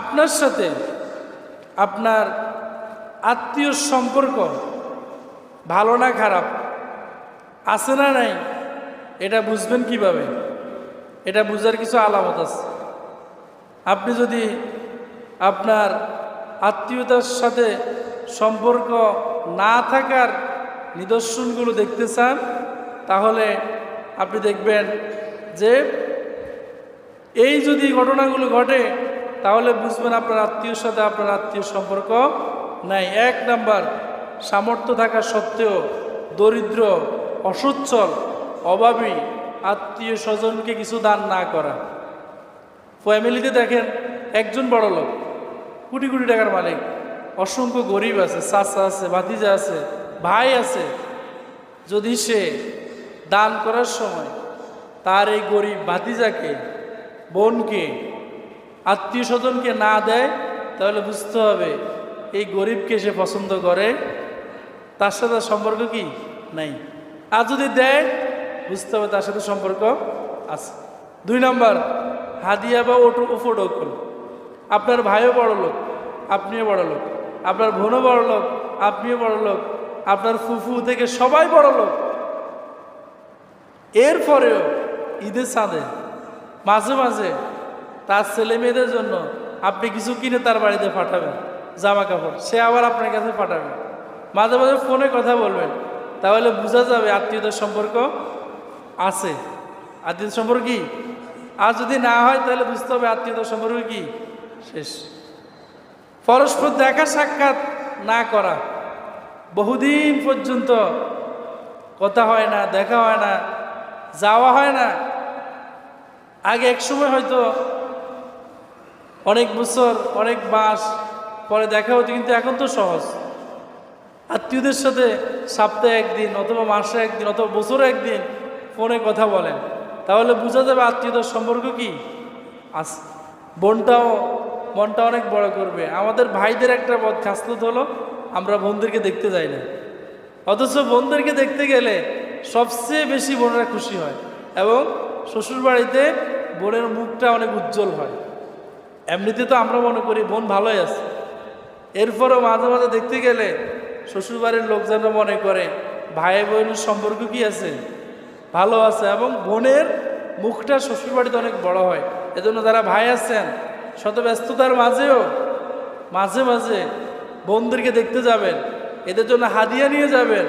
আপনার সাথে আপনার আত্মীয় সম্পর্ক ভালো না খারাপ, আছে না নাই, এটা বুঝবেন কীভাবে? এটা বুঝার কিছু আলামত আছে। আপনি যদি আপনার আত্মীয়তার সাথে সম্পর্ক না থাকার নিদর্শনগুলো দেখতে চান, তাহলে আপনি দেখবেন যে এই যদি ঘটনাগুলো ঘটে তাহলে বুঝবেন আপনার আত্মীয়র সাথে আপনার আত্মীয় সম্পর্ক নাই। এক নাম্বার, সামর্থ্য থাকা সত্ত্বেও দরিদ্র, অসচ্ছল, অভাবী আত্মীয় স্বজনকে কিছু দান না করা। ফ্যামিলিতে দেখেন, একজন বড় লোক, কোটি কোটি টাকার মালিক, অসংখ্য গরিব আছে, চাচা আছে, ভাতিজা আছে, ভাই আছে। যদি সে দান করার সময় তার এই গরিব ভাতিজাকে, বোনকে আত্মীয় স্বজনকে না দেয়, তাহলে বুঝতে হবে এই গরিবকে সে পছন্দ করে। তার সাথে সম্পর্ক কি? নাই। আর যদি দেয়, বুঝতে হবে তার সাথে সম্পর্ক আছে। দুই নম্বর, হাদিয়া বা ওটো উপডকল আপনার ভাইও বড় লোক, আপনিও বড় লোক। আপনার বোনও বড় লোক, আপনিও বড় লোক। আপনার ফুফু থেকে সবাই বড় লোক। এরপরেও ঈদের সাদে মাঝে মাঝে তার ছেলে মেয়েদের জন্য আপনি কিছু কিনে তার বাড়িতে পাঠাবেন, জামা কাপড়। সে আবার আপনার কাছে পাঠাবে। মাঝে মাঝে ফোনে কথা বলবেন। তাহলে বোঝা যাবে আত্মীয়তার সম্পর্ক আছে। আত্মীয় সম্পর্ক কি? আর যদি না হয়, তাহলে বুঝতে হবে আত্মীয়তার সম্পর্ক কি? শেষ। পরস্পর দেখা সাক্ষাৎ না করা। বহুদিন পর্যন্ত কথা হয় না, দেখা হয় না, যাওয়া হয় না। আগে এক সময় হয়তো অনেক বছর, অনেক মাস, পরে দেখা হতো, কিন্তু এখন তো সহজ। আত্মীয়দের সাথে সপ্তাহে একদিন অথবা মাসে একদিন অথবা বছরে একদিন ফোনে কথা বলেন। তাহলে বোঝা যাবে আত্মীয়তার সম্পর্ক কি। আছে বোনটাও, মনটা অনেক বড় করবে। আমাদের ভাইদের একটা বদ খাসলত হলো, আমরা বোনদেরকে দেখতে যাই না। অথচ বোনদেরকে দেখতে গেলে সবচেয়ে বেশি বোনেরা খুশি হয় এবং শ্বশুরবাড়িতে বোনের মুখটা অনেক উজ্জ্বল হয়। এমনিতে তো আমরা মনে করি বোন ভালোই আছে। এরপরও মাঝে মাঝে দেখতে গেলে শ্বশুরবাড়ির লোকজনরা মনে করে ভাই বোনের সম্পর্ক কি আছে? ভালো আছে এবং বোনের মুখটা শ্বশুরবাড়িতে অনেক বড় হয়। এজন্য যারা ভাই আছেন শত ব্যস্ততার মাঝেও মাঝে মাঝে বোনদেরকে দেখতে যাবেন, এদের জন্য হাদিয়া নিয়ে যাবেন।